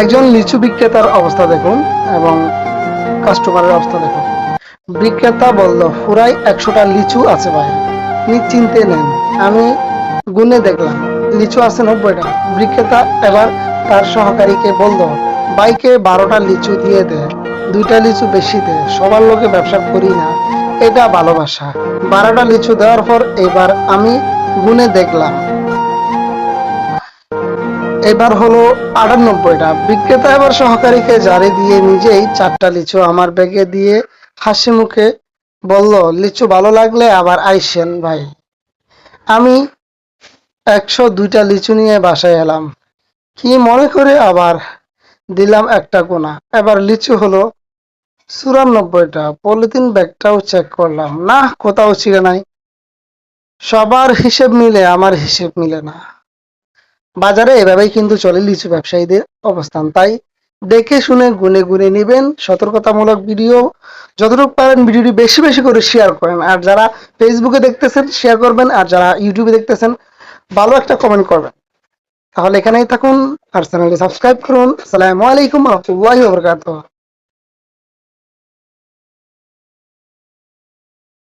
একজন লিচু বিক্রেতার অবস্থা দেখুন এবং কাস্টমারের অবস্থা দেখুন। বিক্রেতা বলল পুরাই একশোটা লিচু আছে ভাই। নিশ্চিন্তে নেন। আমি গুনে দেখলাম, লিচু আছে নব্বইটা। বিক্রেতা এবার তার সহকারীকে বলল, বাইকে বারোটা লিচু দিয়ে দে, দুইটা লিচু বেশি দে, সবার লোকে ব্যবসা করি না। এটা ভালোবাসা। বারোটা লিচু দেওয়ার পর এবার আমি গুনে দেখলাম এবার হলো আটানব্বইটা। বিক্রেতা এবার সহকারীকে জারি দিয়ে নিজেই চারটা লিচু আমার ব্যাগে দিয়ে হাসি মুখে বলল, লিচু ভালো লাগলে আবার আইসেন ভাই। আমি একশো দুইটা লিচু নিয়ে বাসায় এলাম। কি মনে করে আবার দিলাম একটা গোনা এবার লিচু হলো চুরানব্বইটা। পলিথিন ব্যাগটাও চেক করলাম। না কোথাও ছিঁড়ে নাই। সবার হিসেব মিলে, আমার হিসেব মিলে না। বাজারে এভাবেই কিন্তু চলে লিচু ব্যবসায়ীদের অবস্থান। তাই দেখে শুনে, গুনে গুনে নেবেন সতর্কতামূলক ভিডিও। যতটুকু পারেন ভিডিওটি বেশি বেশি করে শেয়ার করেন। আর যারা ফেসবুকে দেখতেছেন শেয়ার করবেন। আর যারা ইউটিউবে দেখতেছেন, ভালো একটা কমেন্ট করবেন। তাহলে এখানেই থাকুন। আর চ্যানেলটি সাবস্ক্রাইব করুন। আসসালামু আলাইকুম রহমতুল্লাহ